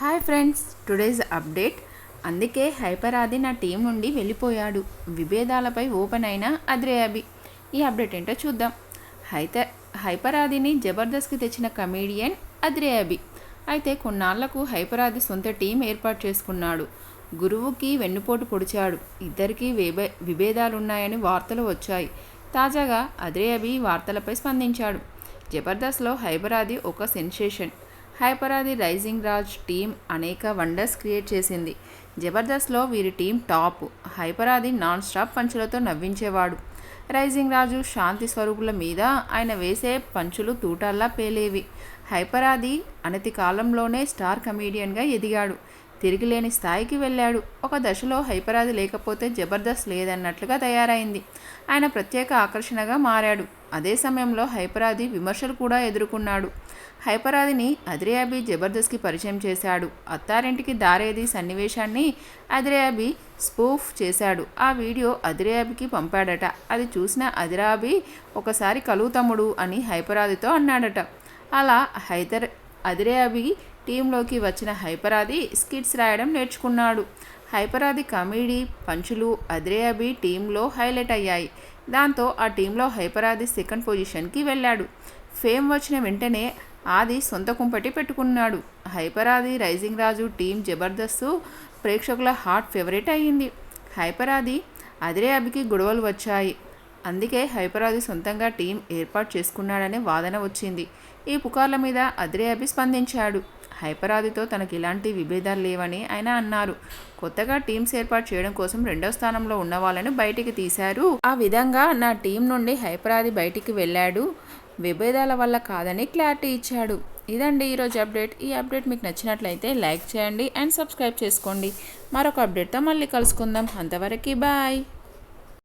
Hi friends today's update. అందుకే hyper Aadi నా team నుండి వెళ్ళిపోయాడు. విభేదాలపై ఓపెన్ అయిన అద్రేయాబి. ఈ అప్డేట్ ఏంటో చూద్దాం. అయితే హైపర్ ఆదిని జబర్దస్త్కి తెచ్చిన కమీడియన్ అద్రేయాబి. అయితే కొన్నాళ్ళకు హైపర్ ఆది సొంత టీం ఏర్పాటు చేసుకున్నాడు. గురువుకి వెన్నుపోటు పొడిచాడు. ఇద్దరికీ విభే విభేదాలున్నాయని వార్తలు వచ్చాయి. తాజాగా అద్రేయాబి వార్తలపై స్పందించాడు. జబర్దస్త్లో హైపరాది ఒక సెన్సేషన్. హైపరాది రైజింగ్ రాజ్ టీం అనేక వండర్స్ క్రియేట్ చేసింది. జబర్దస్త్లో వీరి టీం టాప్. హైపరాది నాన్ స్టాప్ పంచులతో నవ్వించేవాడు. రైజింగ్ రాజు శాంతి స్వరూపుల మీద ఆయన వేసే పంచులు తూటాల్లా పేలేవి. హైపరాది అనతి కాలంలోనే స్టార్ కమీడియన్గా ఎదిగాడు. తిరిగిలేని స్థాయికి వెళ్ళాడు. ఒక దశలో హైపరాజు లేకపోతే జబర్దస్త్ లేదన్నట్లుగా తయారైంది. ఆయన ప్రత్యేక ఆకర్షణగా మారాడు. అదే సమయంలో హైపరాది విమర్శలు కూడా ఎదుర్కొన్నాడు. హైపరాదిని అదిరేయాబి జబర్దస్త్కి పరిచయం చేశాడు. అత్తారింటికి దారేది సన్నివేశాన్ని అదిరేయాబి స్పూఫ్ చేశాడు. ఆ వీడియో అదిరేయాబికి పంపాడట. అది చూసిన అదిరాబి ఒకసారి కలువు తమ్ముడు అని హైపరాదితో అన్నాడట. అలా హైదర్ అదిరేయాబి టీంలోకి వచ్చిన హైపరాది స్కిట్స్ రాయడం నేర్చుకున్నాడు. హైపరాది కామెడీ పంచులు అద్రేయాబి టీంలో హైలైట్ అయ్యాయి. దాంతో ఆ టీంలో హైపరాది సెకండ్ పొజిషన్కి వెళ్ళాడు. ఫేమ్ వచ్చిన వెంటనే ఆది సొంత కుంపటి పెట్టుకున్నాడు. హైపరాది రైజింగ్ రాజు టీం జబర్దస్త్ ప్రేక్షకుల హాట్ ఫేవరెట్ అయ్యింది. హైపరాది అదిరేయాబికి గొడవలు వచ్చాయి. అందుకే హైపరాజు సొంతంగా టీం ఏర్పాటు చేసుకున్నాడనే వాదన వచ్చింది. ఈ పుకార్ల మీద అద్రేయాబి స్పందించాడు. హైపరాదితో తనకు ఇలాంటి విభేదాలు లేవని ఆయన అన్నారు. కొత్తగా టీమ్స్ ఏర్పాటు చేయడం కోసం రెండో స్థానంలో ఉన్న వాళ్ళని బయటికి తీశారు. ఆ విధంగా నా టీం నుండి హైపరాది బయటికి వెళ్ళాడు. విభేదాల వల్ల కాదని క్లారిటీ ఇచ్చాడు. ఇదండి ఈరోజు అప్డేట్. ఈ అప్డేట్ మీకు నచ్చినట్లయితే లైక్ చేయండి అండ్ సబ్స్క్రైబ్ చేసుకోండి. మరొక అప్డేట్తో మళ్ళీ కలుసుకుందాం. అంతవరకు బాయ్.